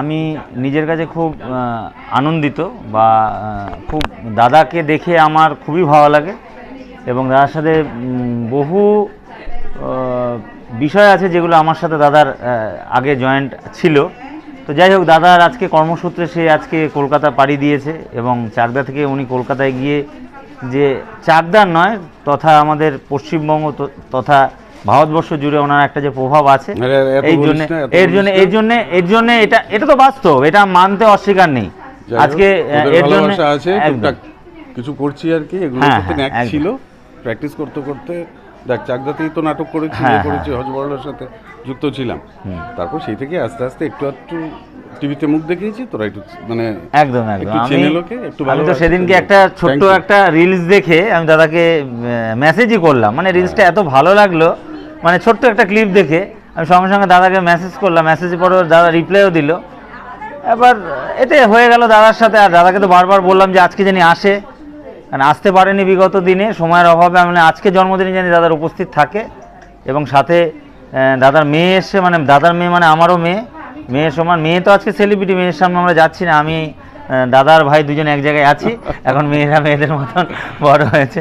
আমি নিজের কাছে খুব আনন্দিত বা খুব দাদাকে দেখে আমার খুবই ভালো লাগে এবং দাদার সাথে বহু বিষয় আছে যেগুলো আমার সাথে দাদার আগে জয়েন্ট ছিল। তো যাই হোক, দাদার আজকে কর্মসূত্রে সে আজকে কলকাতা পাড়ি দিয়েছে এবং চাকদা থেকে উনি কলকাতায় গিয়ে যে চাকদার নয়, তথা আমাদের পশ্চিমবঙ্গ তথা ভারতবর্ষ জুড়ে ওনার একটা যে প্রভাব আছে এই জন্য এর জন্য। এর জন্য এর জন্য এটা এটা তো বাস্তব এটা মানতে অস্বীকার নেই। আজকে এর জন্য আছে। কিছু করছি আর কি এগুলো হ্যাঁ, হ্যাঁ, ছিল। প্র্যাকটিস করতে করতে দেখ চাকদাতেই তো নাটক করেছি হ্যাঁ, ইয়ে। করেছি হজবরলের সাথে যুক্ত ছিলাম। তারপর সেই থেকে আস্তে আস্তে একটু একটু টিভিতে মুখ দেখিয়েছি তোরা একটু মানে একদম একদম। আমি তো সেদিনকে একটা ছোট্ট একটা রিলস দেখে আমি দাদাকে মেসেজই করলাম। মানে রিলসটা এত ভালো লাগল মানে ছোট্ট একটা ক্লিপ দেখে আমি সঙ্গে সঙ্গে দাদাকে মেসেজ করলাম মেসেজের পরে দাদা রিপ্লাইও দিল। এবার এতে হয়ে গেল দাদার সাথে আর দাদাকে তো বারবার বললাম যে আজকে জানি আসে। কারণ আসতে পারেনি বিগত দিনে সময়ের অভাবে বললাম, আজকে জন্মদিনে জানি দাদার উপস্থিত থাকে। এবং সাথে দাদার মেয়ে এসে মানে দাদার মেয়ে মানে আমারও মেয়ে। মেয়ের সমান মেয়ে তো আজকে সেলিব্রিটি মেয়ের সামনে আমরা যাচ্ছি না। আমি দাদার ভাই দুজন এক জায়গায় আছি। এখন মেয়েরা মেয়েদের মতন বড় হয়েছে।